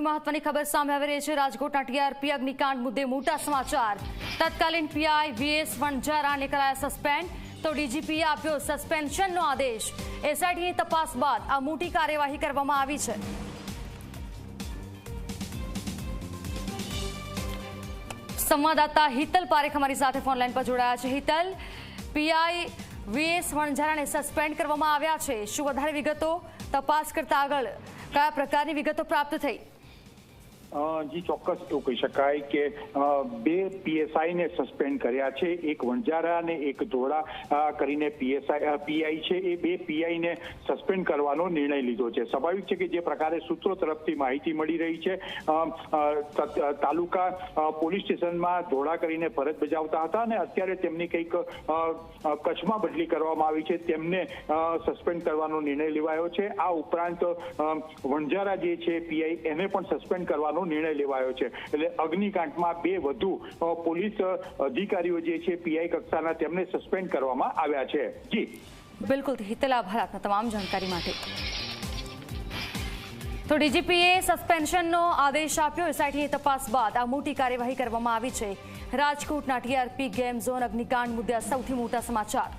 મહત્વની ખબર સામે આવી રહી છે. રાજકોટના ટીઆરપી અગ્નિકાંડ મુદ્દે મોટા સમાચાર. તત્કાલીન પીઆઈ વીએસ વણઝારાને કરાયા સસ્પેન્ડ. તો ડીજીપીએ આપ્યો સસ્પેન્શનનો આદેશ. એસઆઈટીની તપાસ બાદ આ મોટી કાર્યવાહી કરવામાં આવી છે. સંવાદદાતા હિતલ પારેખ અમારી સાથે ફોનલાઈન પર જોડાયા છે. હિતલ, પીઆઈ વીએસ વણઝારાને સસ્પેન્ડ કરવામાં આવ્યા છે. શું વધારે વિગતો તપાસ કરતા આગળ કયા પ્રકારની વિગતો પ્રાપ્ત થઈ? જી, ચોક્કસ એવું કહી શકાય કે બે પીએસઆઈ ને સસ્પેન્ડ કર્યા છે. એક વણજારા અને એક ધોળા કરીને પીએસઆઈ પીઆઈ છે. એ બે પીઆઈ ને સસ્પેન્ડ કરવાનો નિર્ણય લીધો છે. સ્વાભાવિક છે કે જે પ્રકારે સૂત્રો તરફથી માહિતી મળી રહી છે તાલુકા પોલીસ સ્ટેશનમાં ધોળા કરીને ફરજ બજાવતા હતા અને અત્યારે તેમની કંઈક કચ્છમાં બદલી કરવામાં આવી છે. તેમને સસ્પેન્ડ કરવાનો નિર્ણય લેવાયો છે. આ ઉપરાંત વણઝારા જે છે પીઆઈ એને પણ સસ્પેન્ડ કરવાનો નિર્ણય લેવાયો છે. એટલે અગ્નિકાંડમાં બે વધુ પોલીસ અધિકારીઓ જે છે, પીઆઈ કક્ષાના તેમને સસ્પેન્ડ કરવામાં આવ્યા છે. જી. બિલકુલ. હિતલ આભાર આપના તમામ જાણકારી માટે. તો ડીજીપીએ સસ્પેન્શનનો આદેશ આપ્યો. એસઆઈટીની તપાસ બાદ આ મોટી કાર્યવાહી કરવામાં આવી છે. રાજકોટના ટીઆરપી ગેમ ઝોન અગ્નિકાંડ મુદ્દે સૌથી મોટા સમાચાર.